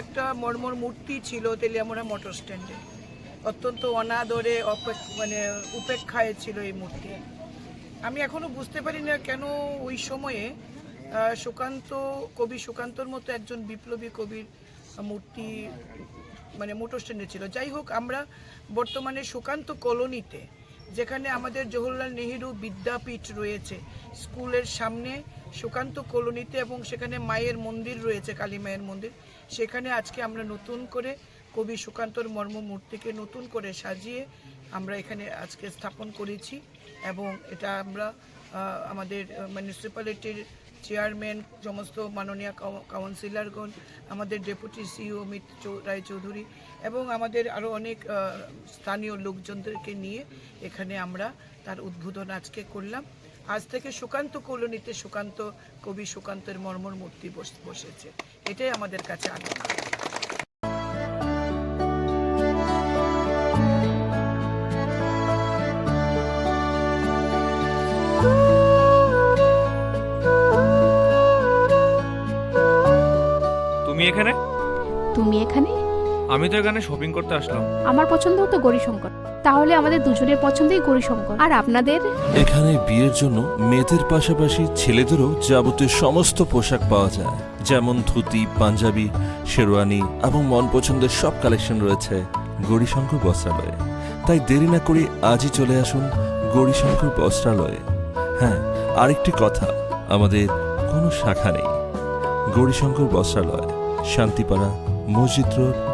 একটা মর্মর মূর্তি ছিল তেলিয়ামোড়া মোটর স্ট্যান্ডে। অত্যন্ত অনাদরে মানে উপেক্ষায় ছিল এই মূর্তি। আমি এখনও বুঝতে পারি না কেন ওই সময়ে সুকান্ত, কবি সুকান্তর মতো একজন বিপ্লবী কবির মূর্তি মানে মোটর স্ট্যান্ডে ছিল। যাই হোক, আমরা বর্তমানে সুকান্ত কলোনিতে, যেখানে আমাদের জওহরলাল নেহেরু বিদ্যাপীঠ রয়েছে, স্কুলের সামনে সুকান্ত কলোনিতে এবং সেখানে মায়ের মন্দির রয়েছে, কালী মায়ের মন্দির। সেখানে আজকে আমরা নতুন করে কবি সুকান্তর মর্ম মূর্তিকে নতুন করে সাজিয়ে আমরা এখানে আজকে স্থাপন করেছি এবং এটা আমরা আমাদের মিউনিসিপ্যালিটির চেয়ারম্যান সমস্ত মাননীয় কাউ- কাউন্সিলরগণ আমাদের ডেপুটি সিইও অমিত রায়চৌধুরী এবং আমাদের আরও অনেক স্থানীয় লোকজনদেরকে নিয়ে এখানে আমরা তার উদ্বোধন আজকে করলাম। আজ থেকে সুকান্ত কলোনিতে সুকান্ত কবি সুকান্তের মর্মর মূর্তি বস- বসেছে। এটাই আমাদের কাছে আনন্দ। তুমি এখানে? তুমি এখানে? আমি তো এখানে শপিং করতে আসলাম। আমার পছন্দ হতো গৌরীশঙ্কর। তাহলে আমাদের দুজনের পছন্দই গৌরীশঙ্কর। আর আপনাদের? এখানে বিয়ের জন্য মেয়েদের পাশাপাশি ছেলেদেরও যাবতীয় সমস্ত পোশাক পাওয়া যায়। যেমন ধুতি পাঞ্জাবি শেরওয়ানি এবং মন পছন্দের সব কালেকশন রয়েছে গৌরীশঙ্কর বস্ত্রালয়ে। তাই দেরি না করে আজই চলে আসুন গৌরীশঙ্কর বস্ত্রালয়ে। হ্যাঁ আরেকটি কথা আমাদের কোনো শাখা নেই। গৌরীশঙ্কর বস্ত্রালয় শান্তিপাড়া মসজিদ রোড